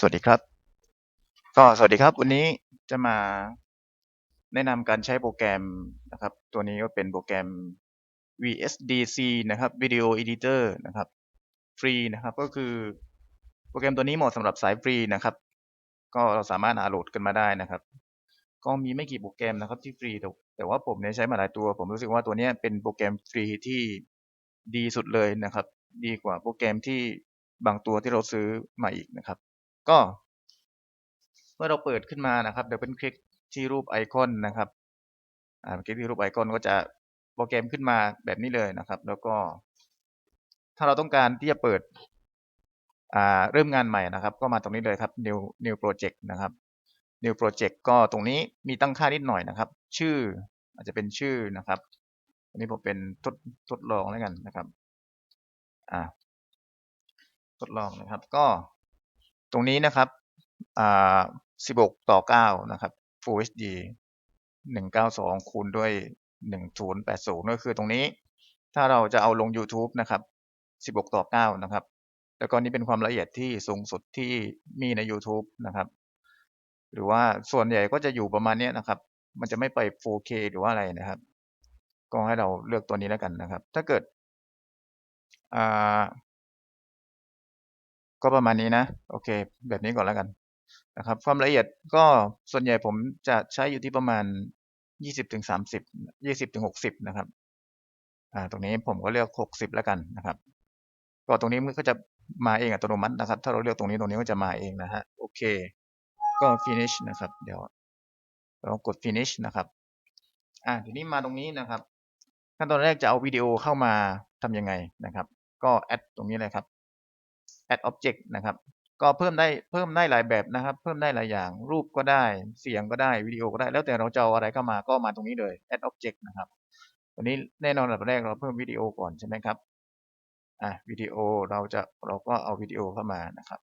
สวัสดีครับ ก็สวัสดีครับ วันนี้จะมาแนะนำการใช้โปรแกรมนะครับ ตัวนี้ก็เป็นโปรแกรม VSDC นะครับ Video Editor นะครับฟรีนะครับ ก็คือโปรแกรมตัวนี้เหมาะสำหรับสายฟรีนะครับ ก็เราสามารถหาโหลดกันมาได้นะครับ ก็มีไม่กี่โปรแกรมนะครับที่ฟรี แต่แต่ว่าผมเนี่ยใช้มาหลายตัว ผมรู้สึกว่าตัวนี้เป็นโปรแกรมฟรีที่ดีสุดเลยนะครับ ดีกว่าโปรแกรมที่บางตัวที่เราซื้อมาอีกนะครับ ก็ เมื่อเราเปิดขึ้นมานะครับเดี๋ยวเป็นคลิกที่รูปไอคอนนะครับอ่าคลิกที่รูปไอคอนก็จะโปรแกรมขึ้นมาแบบนี้เลยนะครับ แล้วก็ ถ้าเราต้องการที่จะเปิดอ่าเริ่มงานใหม่นะครับ ก็มาตรงนี้เลยครับ new new project นะครับ new project ก็ตรงนี้มีตั้งค่านิดหน่อยนะครับ ชื่ออาจจะเป็นชื่อนะครับ อันนี้ผมเป็นทดทดลองแล้วกันนะครับ อ่า ทดลองนะครับ ก็ ตรงนี้นะครับอ่า16 ต่อ 9 นะครับ Full HD 192 คูณด้วย 1080 ก็คือตรงนี้ ถ้าเราจะเอาลง YouTube นะครับ 16 ต่อ 9 นะครับ แล้วก็นี่เป็นความละเอียดที่สูงสุดที่มีใน YouTube นะครับ หรือว่าส่วนใหญ่ก็จะอยู่ประมาณนี้นะครับ มันจะไม่ไป 4K หรือว่าอะไรนะครับ ก็ให้เราเลือกตัวนี้แล้วกันนะครับ ถ้าเกิดอ่า ก็ประมาณนี้นะ โอเค แบบนี้ก่อนแล้วกันนะครับ ความละเอียดก็ส่วนใหญ่ผมจะใช้อยู่ที่ประมาณ 20ถึง30 20ถึง60 นะครับ อ่า ตรงนี้ผมก็เลือก 60 แล้วกันนะครับ ก็ตรงนี้มันก็จะมาเองอัตโนมัตินะครับ ถ้าเราเลือกตรงนี้ตรงนี้ก็จะมาเองนะฮะ โอเค ก็ finish นะครับ เดี๋ยวเรากด finish นะครับ อ่า ทีนี้มาตรงนี้นะครับขั้นตอนแรกจะเอาวิดีโอเข้ามาทำยังไงนะครับ ก็ add ตรงนี้เลยครับ add object นะครับ ก็เพิ่มได้เพิ่มได้หลายแบบนะครับ เพิ่มได้หลายอย่าง รูปก็ได้ เสียงก็ได้ วิดีโอก็ได้ แล้วแต่เราจะเอาอะไรเข้ามา ก็มาตรงนี้เลย add object นะครับตัวนี้แน่นอนอันดับแรกเราเพิ่มวิดีโอก่อนใช่ไหมครับ อะวิดีโอเราจะเราก็เอาวิดีโอเข้ามานะครับ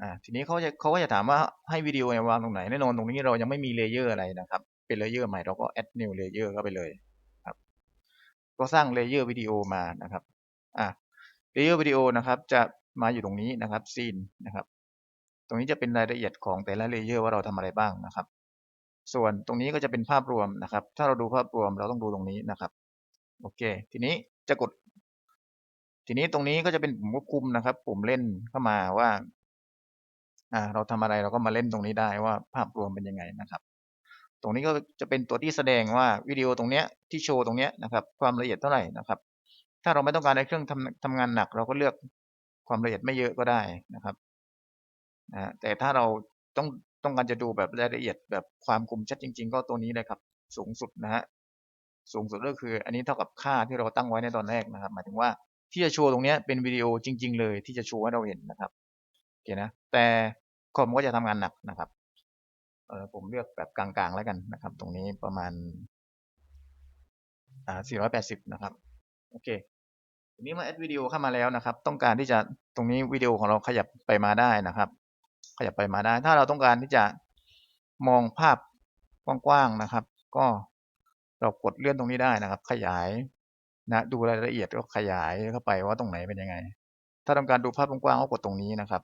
อ่าทีนี้เขาจะเขาก็จะถามว่าให้วิดีโอเนี่ยวางตรงไหน แน่นอนตรงนี้เรายังไม่มีเลเยอร์อะไรนะครับ เป็นเลเยอร์ใหม่เราก็ add new layer เข้าไปเลย ก็สร้างเลเยอร์วิดีโอมานะครับอะเลเยอร์วิดีโอนะครับจะมาอยู่ตรงนี้นะครับซีนนะครับ ตรงนี้จะเป็นรายละเอียดของแต่ละเลเยอร์ว่าเราทำอะไรบ้างนะครับ ส่วนตรงนี้ก็จะเป็นภาพรวมนะครับ ถ้าเราดูภาพรวมเราต้องดูตรงนี้นะครับ โอเค ทีนี้จะกด ทีนี้ตรงนี้ก็จะเป็นปุ่มควบคุมนะครับ ปุ่มเล่นเข้ามาว่า อ่า เราทำอะไรเราก็มาเล่นตรงนี้ได้ว่าภาพรวมเป็นยังไงนะครับ ตรงนี้ก็จะเป็นตัวที่แสดงว่าวิดีโอตรงเนี้ยที่โชว์ตรงเนี้ยนะครับความละเอียดเท่าไหร่นะครับ ถ้าเราไม่ต้องการในเครื่องทำทำงานหนัก เราก็เลือกความละเอียดไม่เยอะก็ได้นะครับนะแต่ถ้าเราต้องต้องการจะดูแบบรายละเอียดแบบความคมชัดจริง ๆ ก็ตัวนี้เลยครับ สูงสุดนะฮะสูงสุดก็คือ อันนี้เท่ากับค่าที่เราตั้งไว้ในตอนแรกนะครับ หมายถึงว่าที่จะโชว์ตรงนี้เป็นวิดีโอจริง ๆ เลยที่จะโชว์ให้เราเห็นนะครับโอเคนะแต่คอมก็จะทำงานหนักนะครับ ผมเลือกแบบกลางๆแล้วกันนะครับ ตรงนี้ประมาณอ่า480 นะครับ โอเคทีนี้มาแอดวิดีโอเข้ามาแล้วนะครับ ต้องการที่จะตรงนี้วิดีโอของเราขยับไปมาได้นะครับ ขยับไปมาได้ ถ้าเราต้องการที่จะมองภาพกว้างๆนะครับ ก็เรากดเลื่อนตรงนี้ได้นะครับ ขยายนะดูรายละเอียดก็ขยายเข้าไปว่าตรงไหนเป็นยังไง ถ้าต้องการดูภาพกว้างๆก็กดตรงนี้นะครับ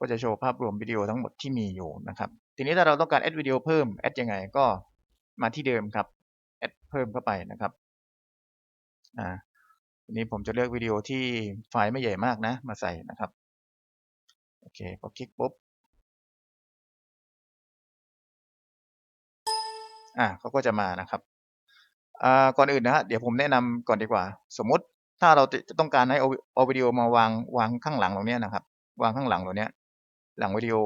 ก็จะโชว์ภาพรวมวิดีโอทั้งหมดที่มีอยู่นะครับ ทีนี้ถ้าเราต้องการแอดวิดีโอเพิ่มแอดยังไงก็มาที่เดิมครับแอดเพิ่มเข้าไปนะครับอ่าทีนี้ผมจะเลือกวิดีโอที่ไฟล์ไม่ใหญ่มากนะ มาใส่นะครับโอเคพอคลิกปุ๊บอ่าเขาก็จะมานะครับอ่าก่อนอื่นนะฮะเดี๋ยวผมแนะนำก่อนดีกว่า สมมุติถ้าเราจะต้องการให้เอาเอาวิดีโอมาวางวางข้างหลังตรงนี้นะครับ วางข้างหลังตรงนี้ หลังวิดีโอ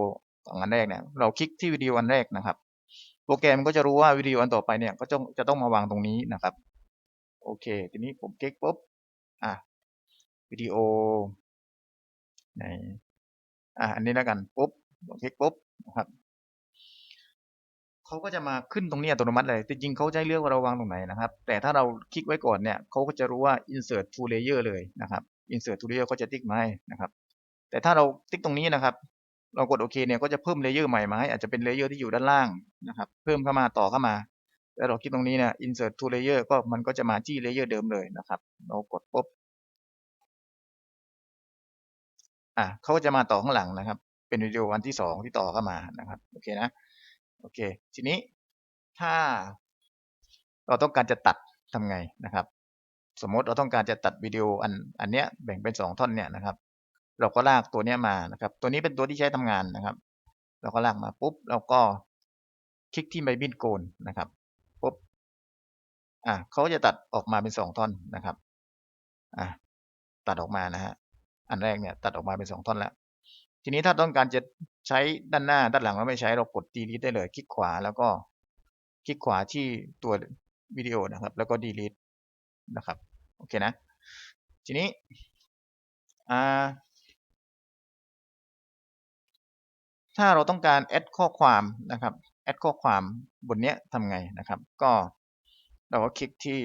ของอันแรกเนี่ยเราคลิกที่วิดีโออันแรกนะครับ โปรแกรมก็จะรู้ว่าวิดีโออันต่อไปเนี่ยก็จะจะต้องมาวางตรงนี้นะครับโอเค ทีนี้ผมคลิกปุ๊บอะวิดีโอในอะอันนี้แล้วกันปุ๊บผมคลิกปุ๊บนะครับเขาก็จะมาขึ้นตรงนี้อัตโนมัติเลยจริงๆเขาจะเลือกว่าเราวางตรงไหนนะครับ แต่ถ้าเราคลิกไว้ก่อนเนี่ยเขาก็จะรู้ว่า insert to layer เลยนะครับ insert to layer ก็จะติ๊กมาให้นะครับ แต่ถ้าเราติ๊กตรงนี้นะครับ เรากดโอเคเนี่ยก็จะเพิ่มเลเยอร์ใหม่มาให้อาจจะเป็นเลเยอร์ที่อยู่ด้านล่างนะครับ เพิ่มเข้ามาต่อเข้ามาแล้วเราคลิกตรงนี้เนี่ย insert to layer ก็มันก็จะมาที่เลเยอร์เดิมเลยนะครับ เรากดปุ๊บอะเขาก็จะมาต่อข้างหลังนะครับ เป็นวิดีโอวันที่สองที่ต่อเข้ามานะครับโอเคนะโอเค ทีนี้ถ้าเราต้องการจะตัดทำไงนะครับ สมมติเราต้องการจะตัดวิดีโออันอันเนี้ยแบ่งเป็นสองท่อนเนี่ยนะครับ เราก็ลากตัวเนี้ยมานะครับ ตัวนี้เป็นตัวที่ใช้ทำงานนะครับ เราก็ลากมาปุ๊บเราก็คลิกที่ใบบินโกนนะครับปุ๊บอะเขาจะตัดออกมาเป็นสองท่อนนะครับอะตัดออกมานะฮะอันแรกเนี่ยตัดออกมาเป็นสองท่อนแล้วทีนี้ถ้าต้องการจะใช้ด้านหน้าด้านหลังเราไม่ใช้เรากด delete ได้เลย คลิกขวาแล้วก็คลิกขวาที่ตัววิดีโอนะครับ แล้วก็ delete นะครับโอเคนะ ทีนี้อ่า ถ้าเราต้องการ add ข้อความนะครับ add ข้อความบนเนี้ยทำไงนะครับ ก็เราก็คลิกที่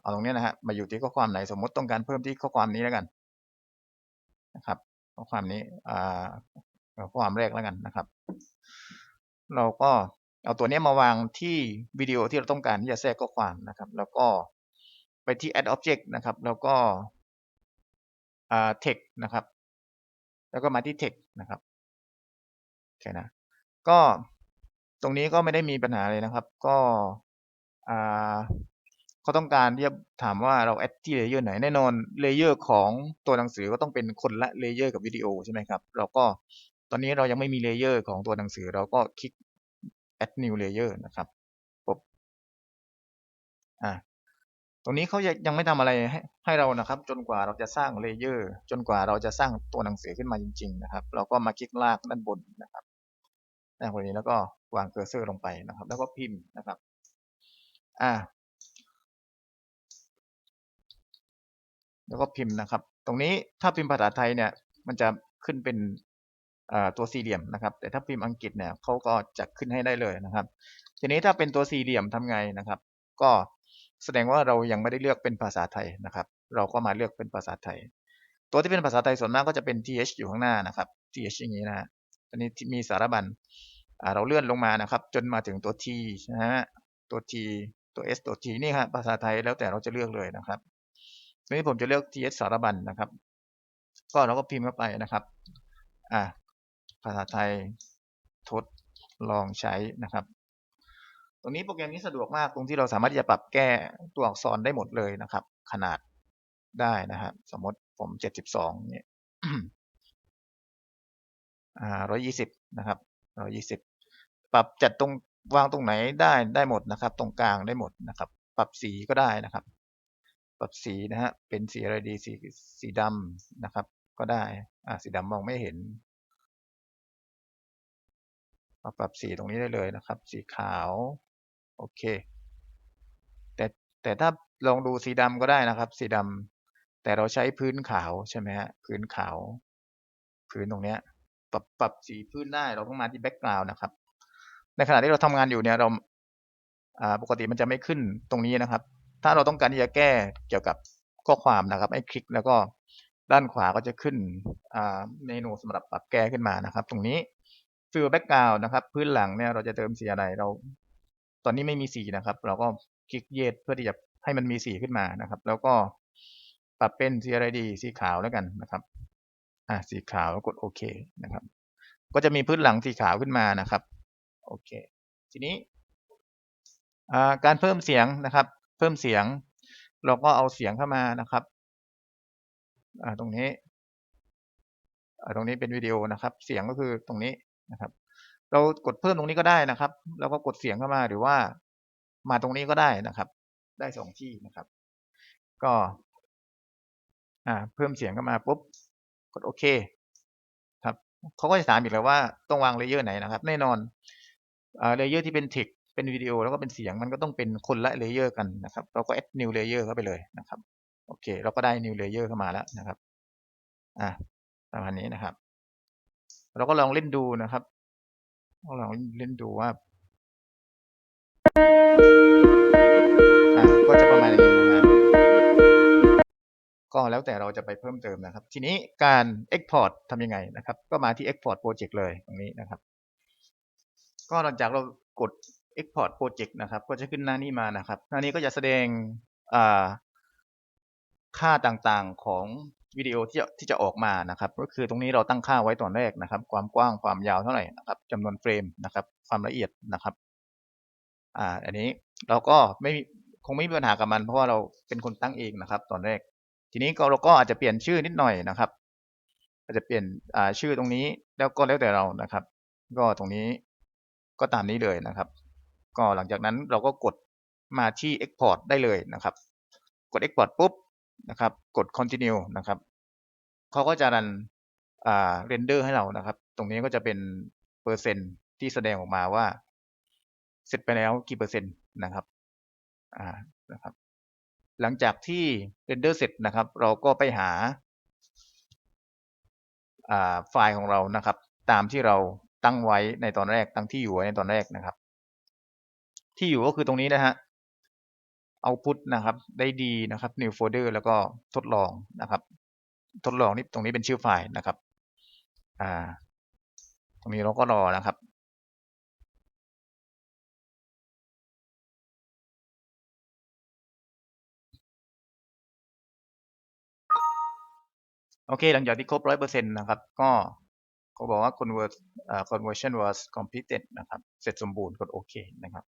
เอาตรงนี้นะฮะมาอยู่ที่ข้อความไหนสมมติต้องการเพิ่มที่ข้อความนี้แล้วกันนะครับ ข้อความนี้ข้อความแรกแล้วกันนะครับ เราก็เอาตัวนี้มาวางที่วิดีโอที่เราต้องการที่จะแทรกข้อความนะครับ แล้วก็ไปที่ add object นะครับ แล้วก็ text นะครับ แล้วก็มาที่ text นะครับ อเคนะก็ตรงนี้ก็ไม่ได้มีปัญหาเลยนะครับ ก็อ่าเขาต้องการที่จะถามว่าเราแอดที่เลเยอร์ไหนแน่นอนเลเยอร์ของตัวหนังสือก็ต้องเป็นคนละเลเยอร์กับวิดีโอใช่ไหมครับเราก็ตอนนี้เรายังไม่มีเลเยอร์ของตัวหนังสือ เราก็คลิก add new layer นะครับปุ๊บอ่าตรงนี้เขายังไม่ทำอะไรให้ให้เรานะครับ จนกว่าเราจะสร้างเลเยอร์จนกว่าเราจะสร้างตัวหนังสือขึ้นมาจริง ๆ นะครับ เราก็มาคลิกลากด้านบนนะครับ ด้านบนนี้แล้วก็วางเคอร์เซอร์ลงไปนะครับ แล้วก็พิมพ์นะครับ อ่า แล้วก็พิมพ์นะครับ ตรงนี้ถ้าพิมพ์ภาษาไทยเนี่ย มันจะขึ้นเป็นตัวสี่เหลี่ยมนะครับ แต่ถ้าพิมพ์อังกฤษเนี่ยเขาก็จะขึ้นให้ได้เลยนะครับ ทีนี้ถ้าเป็นตัวสี่เหลี่ยมทำไงนะครับ ก็แสดงว่าเรายังไม่ได้เลือกเป็นภาษาไทยนะครับ เราก็มาเลือกเป็นภาษาไทย ตัวที่เป็นภาษาไทยส่วนมากก็จะเป็น th อยู่ข้างหน้านะครับ th อย่างนี้นะฮะอันนี้มีสารบัญ เราเลื่อนลงมานะครับ จนมาถึงตัว t นะฮะตัว t ตัว s ตัว t นี่ครับภาษาไทยแล้วแต่เราจะเลือกเลยนะครับทีนี้ผมจะเลือก th สารบัญนะครับ ก็เราก็พิมพ์เข้าไปนะครับอ่าภาษาไทยทดลองใช้นะครับ ตรงนี้โปรแกรมนี้สะดวกมากตรงที่เราสามารถที่จะปรับแก้ตัวอักษรได้หมดเลยนะครับ ขนาดได้นะครับ สมมติผมเจ็ดสิบสองเนี่ยอ่าร้อยี่สิบนะครับ ร้อยี่สิบปรับจัดตรงวางตรงไหนได้ได้หมดนะครับ ตรงกลางได้หมดนะครับ ปรับสีก็ได้นะครับ ปรับสีนะฮะเป็นสีอะไรดีสีสีดำนะครับ ก็ได้อ่าสีดำมองไม่เห็นปรับสีตรงนี้ได้เลยนะครับ สีขาวโอเค แต่แต่ถ้าลองดูสีดำก็ได้นะครับ สีดำแต่เราใช้พื้นขาวใช่ไหมฮะพื้นขาว พื้นตรงเนี้ย ปรับปรับสีพื้นได้ เราต้องมาที่แบ็กกราวน์นะครับ ในขณะที่เราทำงานอยู่เนี่ยเราอ่าปกติมันจะไม่ขึ้นตรงนี้นะครับ ถ้าเราต้องการที่จะแก้เกี่ยวกับข้อความนะครับให้คลิกแล้วก็ด้านขวาก็จะขึ้นอ่าเมนูสำหรับปรับแก้ขึ้นมานะครับ ตรงนี้ฟิลแบ็กกราวน์นะครับ พื้นหลังเนี่ยเราจะเติมสีอะไรเรา ตอนนี้ไม่มีสีนะครับ เราก็คลิกเยดเพื่อที่จะให้มันมีสีขึ้นมานะครับ แล้วก็ปรับเป็นสีอะไรดีสีขาวแล้วกันนะครับ อ่าสีขาวแล้วกดโอเคนะครับ ก็จะมีพื้นหลังสีขาวขึ้นมานะครับโอเค ทีนี้การเพิ่มเสียงนะครับ เพิ่มเสียง เราก็เอาเสียงเข้ามานะครับตรงนี้ตรงนี้เป็นวิดีโอนะครับ เสียงก็คือตรงนี้นะครับ เรากดเพิ่มตรงนี้ก็ได้นะครับ แล้วก็กดเสียงเข้ามาหรือว่ามาตรงนี้ก็ได้นะครับ ได้สองที่นะครับ ก็ อ่า เพิ่มเสียงเข้ามาปุ๊บ กดโอเคครับเขาก็จะถามอีกแล้วว่าต้องวางเลเยอร์ไหนนะครับ แน่นอนเลเยอร์ที่เป็นเทคเป็นวิดีโอแล้วก็เป็นเสียงมันก็ต้องเป็นคนละเลเยอร์กันนะครับ เราก็ add new layer เข้าไปเลยนะครับโอเค เราก็ได้ new layer เข้ามาแล้วนะครับอ่าประมาณนี้นะครับ เราก็ลองเล่นดูนะครับลองเล่นดูว่าอ่า ก็แล้วแต่เราจะไปเพิ่มเติมนะครับ ทีนี้การ export ทำยังไงนะครับ ก็มาที่ export project เลยตรงนี้นะครับ ก็หลังจากเรากด export project นะครับ ก็จะขึ้นหน้านี้มานะครับ หน้านี้ก็จะแสดงค่าต่างๆของวิดีโอที่จะที่จะออกมานะครับ ก็คือตรงนี้เราตั้งค่าไว้ตอนแรกนะครับ ความกว้างความยาวเท่าไหร่นะครับจำนวนเฟรมนะครับ ความละเอียดนะครับ อ่า อันนี้เราก็ไม่คงไม่มีปัญหากับมัน เพราะว่าเราเป็นคนตั้งเองนะครับ ตอนแรก ทีนี้เราก็อาจจะเปลี่ยนชื่อนิดหน่อยนะครับ อาจจะเปลี่ยนชื่อตรงนี้แล้วก็แล้วแต่เรานะครับ ก็ตรงนี้ก็ตามนี้เลยนะครับ ก็หลังจากนั้นเราก็กดมาที่ export ได้เลยนะครับ กด export ปุ๊บนะครับ กด continue นะครับเขาก็จะรันอ่า render ให้เรานะครับ ตรงนี้ก็จะเป็นเปอร์เซ็นต์ที่แสดงออกมาว่า เสร็จไปแล้วกี่เปอร์เซ็นต์นะครับ อ่านะครับ หลังจากที่ render เสร็จนะครับ เราก็ไปหาาไฟล์ของเรานะครับ ตามที่เราตั้งไว้ในตอนแรกตั้งที่อยู่ไว้ในตอนแรกนะครับ ที่อยู่ก็คือตรงนี้นะฮะ output นะครับ ได้ดีนะครับ new folder แล้วก็ทดลองนะครับ ทดลองนี่ตรงนี้เป็นชื่อไฟล์นะครับ อ่า ตรงนี้เราก็รอนะครับ โอเค หลังจากที่ครบร้อยเปอร์เซ็นต์นะครับ ก็เขาบอกว่า convert conversion was completed นะครับ เสร็จสมบูรณ์กดโอเคนะครับ